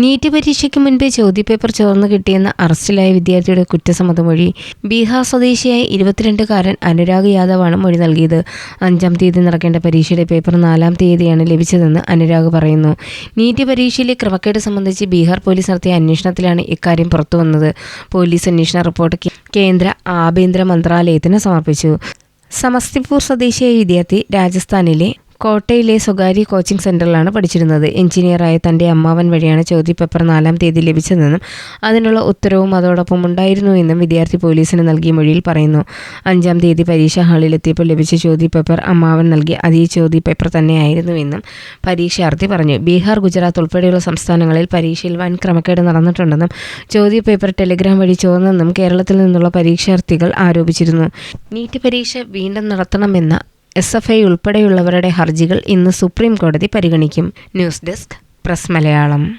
NEET പരീക്ഷയ്ക്ക് മുൻപേ ചോദ്യപേപ്പർ ചോർന്നു കിട്ടിയെന്ന അറസ്റ്റിലായ വിദ്യാർത്ഥിയുടെ കുറ്റസമ്മതം മൊഴി ബീഹാർ സ്വദേശിയായ ഇരുപത്തിരണ്ടുകാരൻ അനുരാഗ് യാദവാണ് മൊഴി നൽകിയത്. അഞ്ചാം തീയതി നടക്കേണ്ട പരീക്ഷയുടെ പേപ്പർ നാലാം തീയതിയാണ് ലഭിച്ചതെന്ന് അനുരാഗ് പറയുന്നു. നീറ്റ് പരീക്ഷയിലെ ക്രമക്കേട് സംബന്ധിച്ച് ബീഹാർ പോലീസ് നടത്തിയ അന്വേഷണത്തിലാണ് ഇക്കാര്യം പുറത്തുവന്നത്. പോലീസ് അന്വേഷണ റിപ്പോർട്ട് കേന്ദ്ര ആഭ്യന്തര മന്ത്രാലയത്തിന് സമർപ്പിച്ചു. സമസ്തിപൂർ സ്വദേശിയായ വിദ്യാർത്ഥി രാജസ്ഥാനിലെ കോട്ടയിലെ സ്വകാര്യ കോച്ചിംഗ് സെന്ററിലാണ് പഠിച്ചിരുന്നത്. എഞ്ചിനീയറായ തന്റെ അമ്മാവൻ വഴിയാണ് ചോദ്യപേപ്പർ നാലാം തീയതി ലഭിച്ചതെന്നും അതിനുള്ള ഉത്തരവും അതോടൊപ്പം ഉണ്ടായിരുന്നു എന്നും വിദ്യാർത്ഥി പോലീസിന് നൽകിയ മൊഴിയിൽ പറയുന്നു. അഞ്ചാം തീയതി പരീക്ഷാ ഹാളിലെത്തിയപ്പോൾ ലഭിച്ച ചോദ്യപേപ്പർ അമ്മാവൻ നൽകിയ അതേ ചോദ്യപേപ്പർ തന്നെയായിരുന്നുവെന്നും പരീക്ഷാർത്ഥി പറഞ്ഞു. ബീഹാർ ഗുജറാത്ത് ഉൾപ്പെടെയുള്ള സംസ്ഥാനങ്ങളിൽ പരീക്ഷയിൽ വൻ ക്രമക്കേട് നടന്നിട്ടുണ്ടെന്നും ചോദ്യപേപ്പർ ടെലിഗ്രാം വഴി ചോർന്നെന്നും കേരളത്തിൽ നിന്നുള്ള പരീക്ഷാർത്ഥികൾ ആരോപിച്ചിരുന്നു. നീറ്റ് പരീക്ഷ വീണ്ടും നടത്തണമെന്ന എസ് എഫ് ഐ ഉൾപ്പെടെയുള്ളവരുടെ ഹർജികൾ ഇന്ന് സുപ്രീം കോടതി പരിഗണിക്കും. News desk press Malayalam.